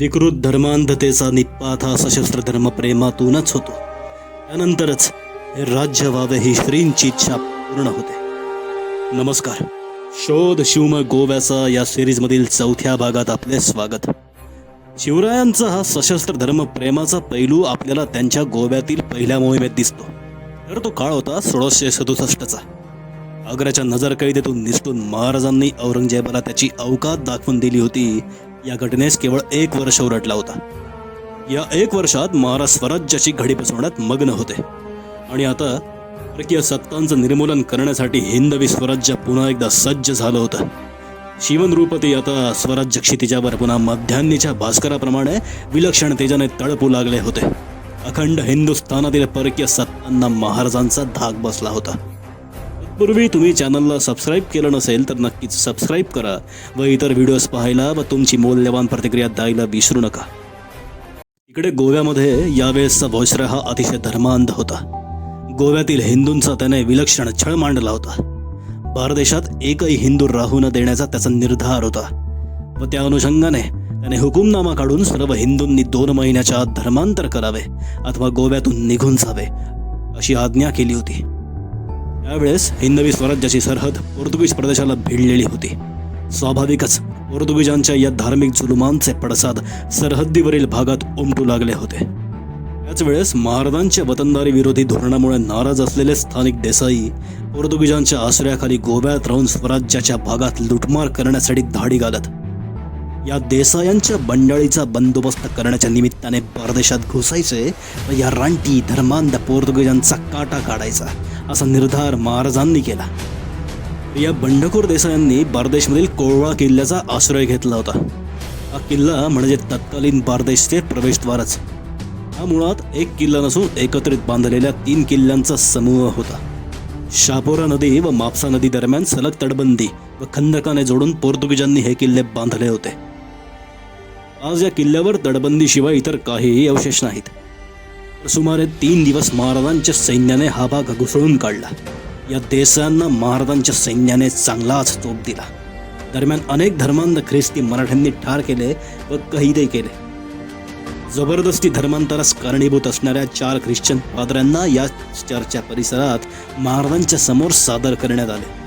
विकृत धर्मांधतेचा निपात हा सशस्त्र धर्म प्रेमातूनच होतो. त्यानंतरच हे राज्य व्हावे ही श्रींची इच्छा पूर्ण होते. नमस्कार. शोध शिवम गोव्याचा या सिरीजमधील चौथ्या भागात आपले स्वागत. शिवरायांचा हा सशस्त्र धर्म प्रेमाचा पैलू आपल्याला त्यांच्या गोव्यातील पहिल्या मोहिमेत दिसतो. तर तो काळ होता सोळाशे सदुसष्टचा. आग्र्याच्या नजरकैदेतून निसटून महाराजांनी औरंगजेबाला त्याची अवकात दाखवून दिली होती या घटनेस केवळ एक वर्ष उरटला होता. या एक वर्षात महाराज स्वराज्याची घडी बसवण्यात मग्न होते. आणि आता परकीय सत्तांचं निर्मूलन करण्यासाठी हिंदवी स्वराज्य पुन्हा एकदा सज्ज झालं होतं. शिवनरूपती आता स्वराज्य क्षितिजावर पुन्हा मध्यान्नीच्या भास्कराप्रमाणे विलक्षण तेजाने तळपू लागले होते. अखंड हिंदुस्थानातील परकीय सत्तांना महाराजांचा धाक बसला होता. तत्पूर्वी तुम्ही चॅनलला सबस्क्राईब केलं नसेल तर नक्कीच सबस्क्राईब करा व इतर व्हिडिओज पाहायला व तुमची मौल्यवान प्रतिक्रिया द्यायला विसरू नका. इकडे गोव्यामध्ये यावेळेसचा व्हॉइसरॉय हा अतिशय धर्मांध होता. गोव्यातील हिंदूंचा त्याने विलक्षण छळ मांडला होता. भारदेशात एकही हिंदू राहू न देण्याचा त्याचा निर्धार होता. व त्या अनुषंगाने त्याने हुकुमनामा काढून सर्व हिंदूंनी दोन महिन्याच्या आत धर्मांतर करावे अथवा गोव्यातून निघून जावे अशी आज्ञा केली होती. त्यावेळेस हिंदवी स्वराज्याची सरहद पोर्तुगीज प्रदेशाला भिडलेली होती. स्वाभाविकच पोर्तुगीजांच्या या धार्मिक जुलुमांचे पडसाद सरहद्दीवरील भागात उमटू लागले होते. त्याच वेळेस महाराजांच्या वतनदारी विरोधी धोरणामुळे नाराज असलेले स्थानिक देसाई पोर्तुगीजांच्या आश्रयाखाली गोव्यात राहून स्वराज्याच्या भागात लुटमार करण्यासाठी धाडी घालत या देसायांच्या बंडाळीचा बंदोबस्त करण्याच्या निमित्ताने परदेशात घुसायचे व या रानटी धर्मांध पोर्तुगीजांचा काटा काढायचा. असा निर्धार महाराजांनी केला. या बंडखोर देसायांनी बारदेशमधील कोळवा किल्ल्याचा आश्रय घेतला होता. हा किल्ला म्हणजे तत्कालीन बारदेशचे प्रवेशद्वारच. हा मुळात एक किल्ला नसून एकत्रित बांधलेल्या तीन किल्ल्यांचा समूह होता. शापोरा नदी व मापसा नदी दरम्यान सलग तटबंदी व खंदकाने जोडून पोर्तुगीजांनी हे किल्ले बांधले होते. आज या किल्ल्यावर तटबंदीशिवाय इतर काहीही अवशेष नाहीत. सुमारे तीन दिवस महाराजांच्या सैन्याने हा भाग घुसळून काढला. या देसांना महाराजांच्या सैन्याने चांगलाच तोप दिला. दरम्यान अनेक धर्मांध ख्रिस्ती मराठ्यांनी ठार केले व कैदे केले. जबरदस्ती धर्मांतरास कारणीभूत असणाऱ्या चार ख्रिश्चन पादऱ्यांना या चर्चा परिसरात महाराजांच्या समोर सादर करण्यात आले.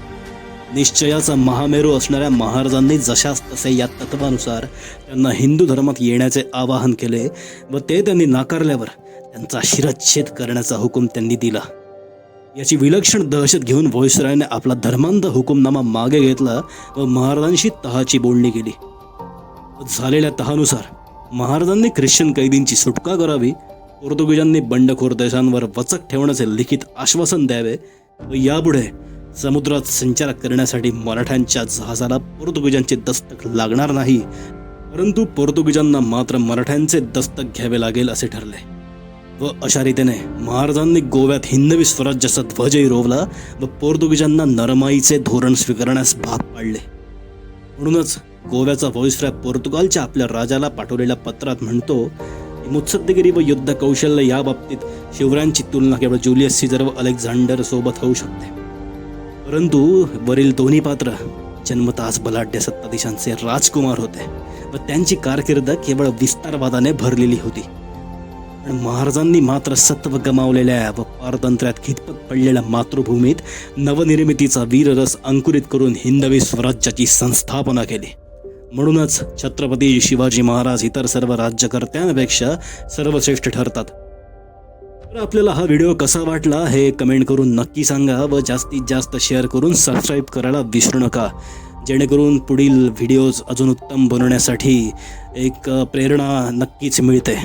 निश्चयाचा महामेरू असणाऱ्या महाराजांनी जशास तसे या तत्वानुसार त्यांना हिंदू धर्मात येण्याचे आवाहन केले व ते त्यांनी नाकारल्यावर त्यांचा शिरच्छेद करण्याचा हुकूम त्यांनी दिला. याची विलक्षण दहशत घेऊन व्हॉइसरायने आपला धर्मांध हुकुमनामा मागे घेतला व महाराजांशी तहाची बोलणी केली. झालेल्या तहानुसार महाराजांनी ख्रिश्चन कैदींची सुटका करावी पोर्तुगीजांनी बंडखोर देशांवर वचक ठेवण्याचे लिखित आश्वासन द्यावे व यापुढे समुद्रात संचार करण्यासाठी मराठ्यांच्या जहाजाला पोर्तुगीजांचे दस्तक लागणार नाही परंतु पोर्तुगीजांना मात्र मराठ्यांचे दस्तक घ्यावे लागेल असे ठरले. व अशा रीतीने महाराजांनी गोव्यात हिंदवी स्वराज्याचा ध्वजही रोवला व पोर्तुगीजांना नरमाईचे धोरण स्वीकारण्यास भाग पाडले. म्हणूनच गोव्याचा व्हॉइसराय पोर्तुगालच्या आपल्या राजाला पाठवलेल्या पत्रात म्हणतो मुत्सद्दगिरी व युद्ध कौशल्य या बाबतीत शिवरायांची तुलना केवळ जुलियस सीझर व अलेक्झांडर सोबत होऊ शकते. परंतु वरील दोन्ही पात्र जन्मतास बलाढ्य सत्ताधीशांचे राजकुमार होते व त्यांची कारकीर्द केवळ विस्तारवादाने भरलेली होती. पण महाराजांनी मात्र सत्व गमावलेल्या व पारतंत्र्यात खितपत पडलेल्या मातृभूमीत नवनिर्मितीचा वीररस अंकुरित करून हिंदवी स्वराज्याची संस्थापना केली. म्हणूनच छत्रपती शिवाजी महाराज इतर सर्व राज्यकर्त्यांपेक्षा सर्वश्रेष्ठ ठरतात. तर आपल्याला हा व्हिडिओ कसा वाटला हे कमेंट करून नक्की सांगा व जास्तीत जास्त शेअर करून सबस्क्राईब करायला विसरू नका. जेणेकरून पुढील व्हिडिओज अजून उत्तम बनवण्यासाठी एक प्रेरणा नक्कीच मिळते.